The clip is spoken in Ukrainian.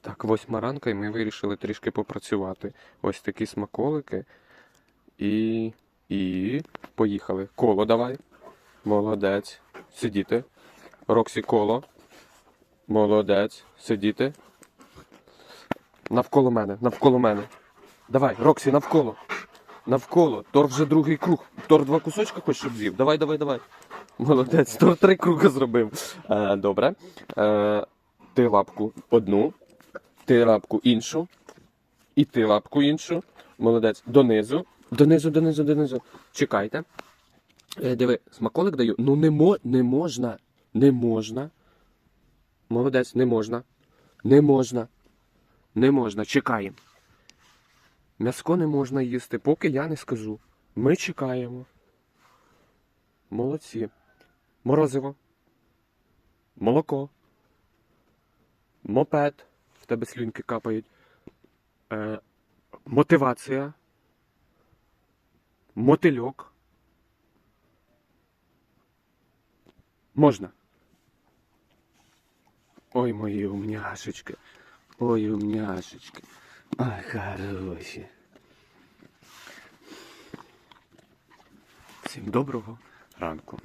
Так, восьма ранка, і ми вирішили трішки попрацювати. Ось такі смаколики. І. І. Поїхали. Коло давай. Молодець. Сидіти. Роксі коло. Молодець. Сидіти. Навколо мене, навколо мене. Давай, Роксі, навколо. Навколо. Тор вже другий круг. Тор два кусочка хочеш, щоб з'їв. Давай, давай, давай. Молодець, Тор три круги зробив. Е, добре. Е, ти лапку одну, ти лапку іншу, і ти лапку іншу. Молодець. Донизу. Донизу, донизу, донизу. Чекайте. Е, диви, смаколик даю. Ну не, мо, не можна. Не можна. Молодець, не можна. Не можна. Не можна. Чекаємо. М'яско не можна їсти, поки я не скажу. Ми чекаємо. Молодці. Морозиво. Молоко. Мопед. Тебе слюнки капають. Е, мотивація. Мотильок. Можна. Ой, мої умняшечки. Ой, умняшечки. Ай, хороші. Всім доброго ранку.